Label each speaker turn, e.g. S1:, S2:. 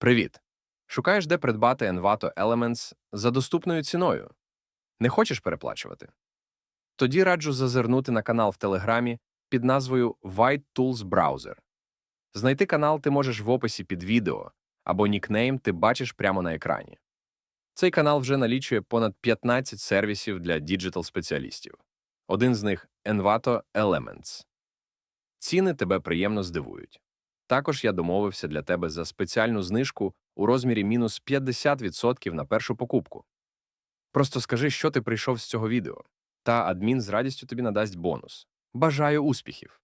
S1: Привіт! Шукаєш, де придбати Envato Elements за доступною ціною? Не хочеш переплачувати? Тоді раджу зазирнути на канал в Телеграмі під назвою White Tools Browser. Знайти канал ти можеш в описі під відео або нікнейм ти бачиш прямо на екрані. Цей канал вже налічує понад 15 сервісів для діджитал-спеціалістів. Один з них Envato Elements. Ціни тебе приємно здивують. Також я домовився для тебе за спеціальну знижку у розмірі мінус 50% на першу покупку. Просто скажи, що ти прийшов з цього відео, та адмін з радістю тобі надасть бонус. Бажаю успіхів!